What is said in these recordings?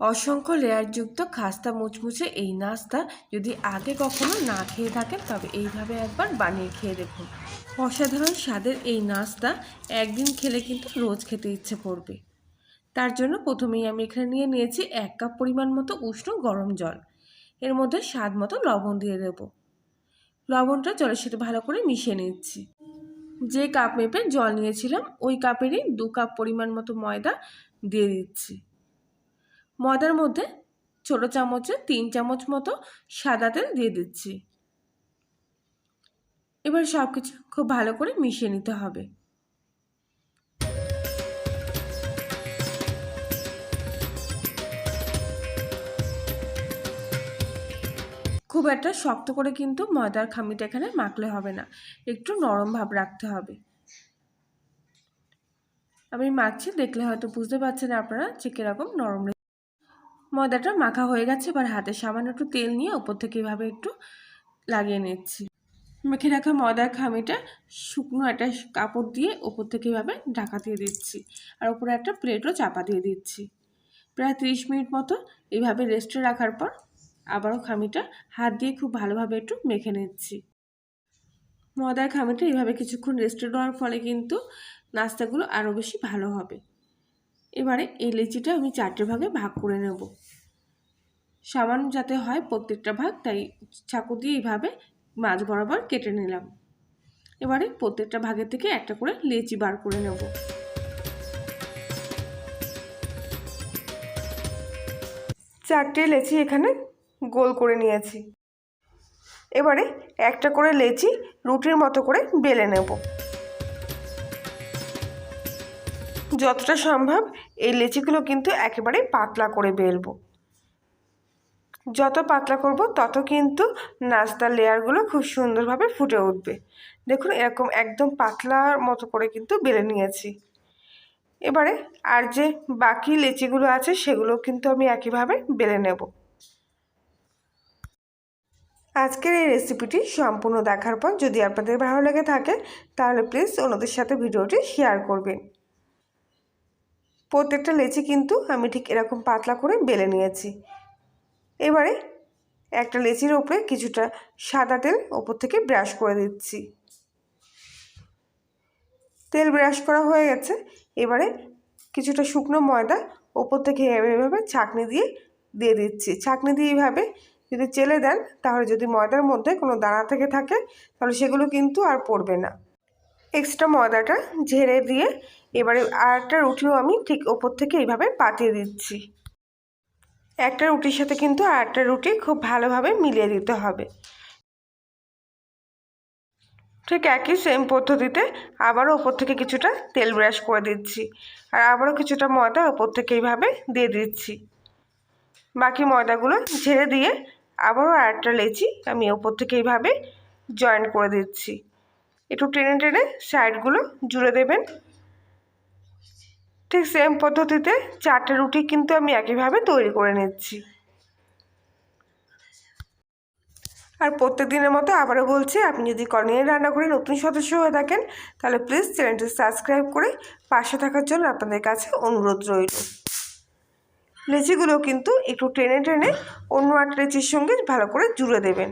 অসংখ্য লেয়ারযুক্ত খাস্তা মুচমুচে এই নাস্তা যদি আগে কখনো না খেয়ে থাকেন, তবে এইভাবে একবার বানিয়ে খেয়ে দেখুন। অসাধারণ স্বাদের এই নাস্তা একদিন খেলে কিন্তু রোজ খেতে ইচ্ছে করবে। তার জন্য প্রথমেই আমি এখানে নিয়ে নিয়েছি এক কাপ পরিমাণ মতো উষ্ণ গরম জল। এর মধ্যে স্বাদ মতো লবণ দিয়ে দেব। লবণটা জলের সাথে ভালো করে মিশিয়ে নিচ্ছি। যে কাপ মেপে জল নিয়েছিলাম, ওই কাপেরই দু কাপ পরিমাণ মতো ময়দা দিয়ে দিচ্ছি। ময়দার মধ্যে ছোট চামচে তিন চামচ মতো সাদা তেল দিয়ে দিচ্ছি। এবার সব কিছু খুব ভালো করে মিশিয়ে নিতে হবে। খুব একটা শক্ত করে কিন্তু ময়দার খামিটা এখানে মাখলে হবে না। একটু নরম ভাব রাখতে হবে। আমি মাখছি, দেখলে হয়তো বুঝতে পারছেন আপনারা যে কীরকম নরম ময়দাটা মাখা হয়ে গেছে, এবার হাতে সামান্য একটু তেল নিয়ে ওপর থেকে এভাবে একটু লাগিয়ে নিচ্ছি। মেখে রাখা ময়দার খামিটা শুকনো একটা কাপড় দিয়ে ওপর থেকে এভাবে ঢাকা দিয়ে দিচ্ছি আর ওপরে একটা প্লেটও চাপা দিয়ে দিচ্ছি। প্রায় তিরিশ মিনিট মতো এইভাবে রেস্টে রাখার পর আবারও খামিটা হাত দিয়ে খুব ভালোভাবে একটু মেখে নিচ্ছি। ময়দার খামিটা এইভাবে কিছুক্ষণ রেস্টে দেওয়ার ফলে কিন্তু নাস্তাগুলো আরও বেশি ভালো হবে। এবারে এই লিচিটা আমি চারটে ভাগে ভাগ করে নেব। সামান্য যাতে হয় প্রত্যেকটা ভাগ, তাই চাকু দিয়ে এইভাবে মাছ বরাবর কেটে নিলাম। এবারে প্রত্যেকটা ভাগের থেকে একটা করে লেচি বার করে নেব। চারটে লেচি এখানে গোল করে নিয়েছি। এবারে একটা করে লেচি রুটির মতো করে বেলে নেব। যতটা সম্ভব এই লেচিগুলো কিন্তু একেবারে পাতলা করে বেলবো। যত পাতলা করব তত কিন্তু নাস্তার লেয়ারগুলো খুব সুন্দরভাবে ফুটে উঠবে। দেখুন এরকম একদম পাতলার মতো করে কিন্তু বেলে নিয়েছি। এবারে আর যে বাকি লেচিগুলো আছে সেগুলো কিন্তু আমি একইভাবে বেলে নেব। আজকের এই রেসিপিটি সম্পূর্ণ দেখার পর যদি আপনাদের ভালো লেগে থাকে তাহলে প্লিজ অন্যদের সাথে ভিডিওটি শেয়ার করবেন। প্রত্যেকটা লেচি কিন্তু আমি ঠিক এরকম পাতলা করে বেলে নিয়েছি। এবারে একটা লেচির ওপরে কিছুটা সাদা তেল ওপর থেকে ব্রাশ করে দিচ্ছি। তেল ব্রাশ করা হয়ে গেছে। এবারে কিছুটা শুকনো ময়দা ওপর থেকে এভাবে ছাঁকনি দিয়ে দিয়ে দিচ্ছি। ছাঁকনি দিয়ে এইভাবে যদি চেলে দেন, তাহলে যদি ময়দার মধ্যে কোনো দানা থেকে থাকে, তাহলে সেগুলো কিন্তু আর পড়বে না। এক্সট্রা ময়দাটা ঝেড়ে দিয়ে এবারে আর একটা রুটিও আমি ঠিক ওপর থেকে এইভাবে পাতিয়ে দিচ্ছি। একটা রুটির সাথে কিন্তু আর একটা রুটি খুব ভালোভাবে মিলিয়ে দিতে হবে। ঠিক একই সেম পদ্ধতিতে আবারও ওপর থেকে কিছুটা তেল ব্রাশ করে দিচ্ছি আর আবারও কিছুটা ময়দা ওপর থেকে এইভাবে দিয়ে দিচ্ছি। বাকি ময়দাগুলো ঝেড়ে দিয়ে আবারও আরেকটা লেচি আমি ওপর থেকে এইভাবে জয়েন করে দিচ্ছি। একটু টেনে টেনে সাইডগুলো জুড়ে দেবেন। ঠিক সেম পদ্ধতিতে চারটে রুটি কিন্তু আমি একইভাবে তৈরি করে নিচ্ছি। আর প্রত্যেক দিনের মতো আবারও বলছি, আপনি যদি কর্নিয়ার রান্নাঘরে নতুন সদস্য হয়ে থাকেন, তাহলে প্লিজ চ্যানেলটি সাবস্ক্রাইব করে পাশে থাকার জন্য আপনাদের কাছে অনুরোধ রইল। লেচিগুলো কিন্তু একটু টেনে টেনে অন্য একটা লেচির সঙ্গে ভালো করে জুড়ে দেবেন।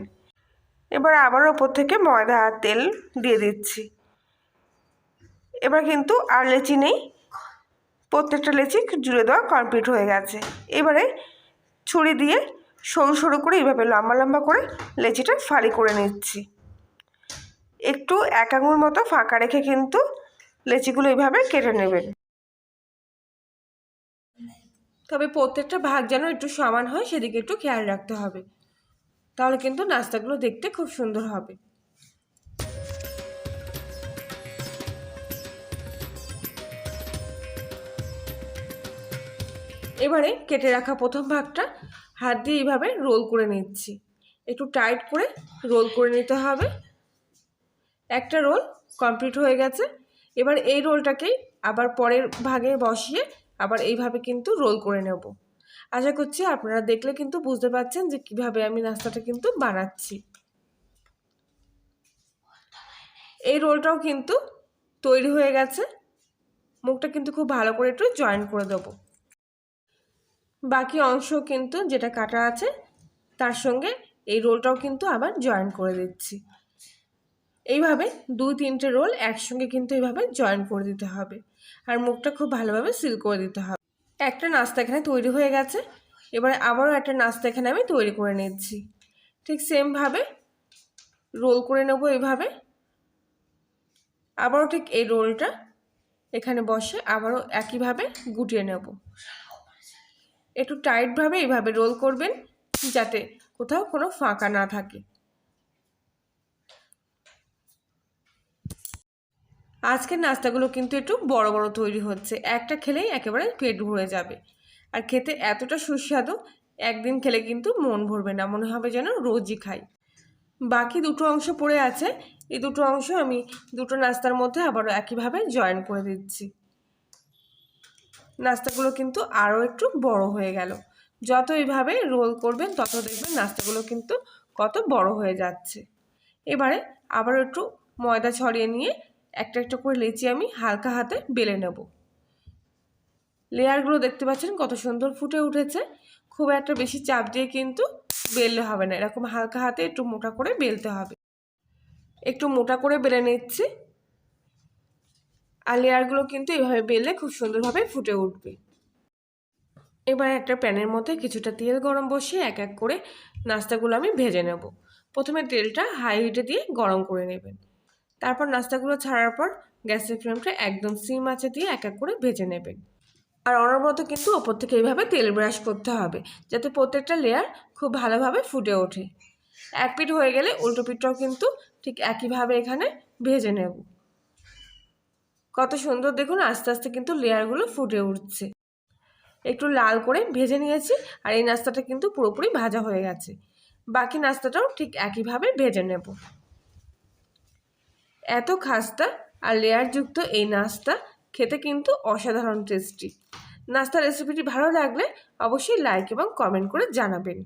এবার আবার ওপর থেকে ময়দা আর তেল দিয়ে দিচ্ছি। এবার কিন্তু আর লেচি নেই। প্রত্যেকটা লেচি জুড়ে দেওয়া কমপ্লিট হয়ে গেছে। এবারে ছুরি দিয়ে সরু সরু করে এইভাবে লম্বা লম্বা করে লেচিটা ফালি করে নিচ্ছি। একটু এক আঙুর মতো ফাঁকা রেখে কিন্তু লেচিগুলো এইভাবে কেটে নেবেন। তবে প্রত্যেকটা ভাগ যেন একটু সমান হয়, সেদিকে একটু খেয়াল রাখতে হবে। তাহলে কিন্তু নাস্তাগুলো দেখতে খুব সুন্দর হবে। এবারে কেটে রাখা প্রথম ভাগটা হাত দিয়ে এইভাবে রোল করে নিচ্ছি। একটু টাইট করে রোল করে নিতে হবে। একটা রোল কমপ্লিট হয়ে গেছে। এবার এই রোলটাকেই আবার পরের ভাগে বসিয়ে আবার এইভাবে কিন্তু রোল করে নেব। আশা করছি আপনারা দেখলে কিন্তু বুঝতে পারছেন যে কীভাবে আমি নাস্তাটা কিন্তু বানাচ্ছি। এই রোলটাও কিন্তু তৈরি হয়ে গেছে। মুখটা কিন্তু খুব ভালো করে একটু জয়েন করে দেবো। বাকি অংশ কিন্তু যেটা কাটা আছে, তার সঙ্গে এই রোলটাও কিন্তু আবার জয়েন করে দিচ্ছি। এইভাবে দুই তিনটে রোল একসঙ্গে কিন্তু এইভাবে জয়েন করে দিতে হবে। আর মুখটা খুব ভালোভাবে সিল করে দিতে হবে। একটা নাস্তা এখানে তৈরি হয়ে গেছে। এবারে আবারও একটা নাস্তা এখানে আমি তৈরি করে নিচ্ছি। ঠিক সেমভাবে রোল করে নেব এইভাবে আবারও ঠিক এই রোলটা এখানে বসে আবারও একইভাবে গুটিয়ে নেব। একটু টাইটভাবে এইভাবে রোল করবেন যাতে কোথাও কোনো ফাঁকা না থাকে। আজকের নাস্তাগুলো কিন্তু একটু বড় বড় তৈরি হচ্ছে। একটা খেলেই একেবারে পেট ভরে যাবে। আর খেতে এতটা সুস্বাদু, একদিন খেলে কিন্তু মন ভরবে না, মনে হবে যেন রোজই খাই। বাকি দুটো অংশ পড়ে আছে। এই দুটো অংশ আমি দুটো নাস্তার মধ্যে আবারও একইভাবে জয়েন করে দিচ্ছি। নাস্তাগুলো কিন্তু আরও একটু বড় হয়ে গেল। যত এইভাবে রোল করবেন, তত দেখবেন নাস্তাগুলো কিন্তু কত বড় হয়ে যাচ্ছে। এবারে আবার একটু ময়দা ছড়িয়ে নিয়ে একটা একটা করে লেচি আমি হালকা হাতে বেলে নেব। লেয়ারগুলো দেখতে পাচ্ছেন কত সুন্দর ফুটে উঠেছে। খুব একটা বেশি চাপ দিয়ে কিন্তু বেললে হবে না, এরকম হালকা হাতে একটু মোটা করে বেলতে হবে। একটু মোটা করে বেলে নিচ্ছি। আর লেয়ারগুলো কিন্তু এভাবে বেললে খুব সুন্দরভাবে ফুটে উঠবে। এবার একটা প্যানের মধ্যে কিছুটা তেল গরম বসিয়ে এক এক করে নাস্তাগুলো আমি ভেজে নেব। প্রথমে তেলটা হাই হিটে দিয়ে গরম করে নেবেন। তারপর নাস্তাগুলো ছাড়ার পর গ্যাসের ফ্লেমটা একদম সিম আঁচে দিয়ে এক এক করে ভেজে নেবেন। আর অনবরত কিন্তু ওপর থেকে এইভাবে তেল ব্রাশ করতে হবে, যাতে প্রত্যেকটা লেয়ার খুব ভালোভাবে ফুটে ওঠে। এক পিঠ হয়ে গেলে উল্টো পিঠটাও কিন্তু ঠিক একইভাবে এখানে ভেজে নেব। কত সুন্দর দেখুন, আস্তে আস্তে কিন্তু লেয়ারগুলো ফুটে উঠছে। একটু লাল করে ভেজে নিয়েছি আর এই নাস্তাটা কিন্তু পুরোপুরি ভাজা হয়ে গেছে। বাকি নাস্তাটাও ঠিক একইভাবে ভেজে নেব। এত খাস্তা আর লেয়ারযুক্ত এই নাস্তা খেতে কিন্তু অসাধারণ টেস্টি। নাস্তা রেসিপিটি ভালো লাগলে অবশ্যই লাইক এবং কমেন্ট করে জানাবেন।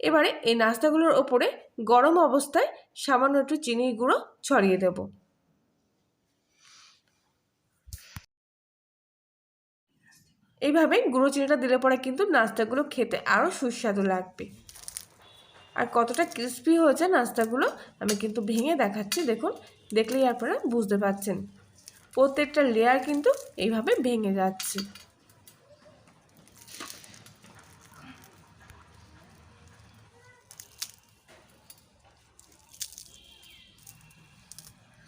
এবারে এই নাস্তাগুলোর ওপরে গরম অবস্থায় সামান্য একটু চিনির গুঁড়ো ছড়িয়ে দেব। এইভাবে গুঁড়ো চিনিটা দিলে পরে কিন্তু নাস্তাগুলো খেতে আরও সুস্বাদু লাগবে। আর কতটা ক্রিস্পি হয়েছে নাস্তাগুলো আমি কিন্তু ভেঙে দেখাচ্ছি, দেখুন। দেখলেই আপনারা বুঝতে পারছেন। প্রত্যেকটা লেয়ার কিন্তু এইভাবে ভেঙে যাচ্ছে।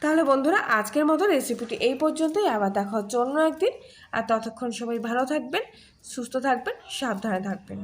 তাহলে বন্ধুরা, আজকের মতো রেসিপিটি এই পর্যন্তই। আবার দেখা হচ্ছে অন্য একদিন। আর ততক্ষণ সবাই ভালো থাকবেন, সুস্থ থাকবেন, সাবধানে থাকবেন।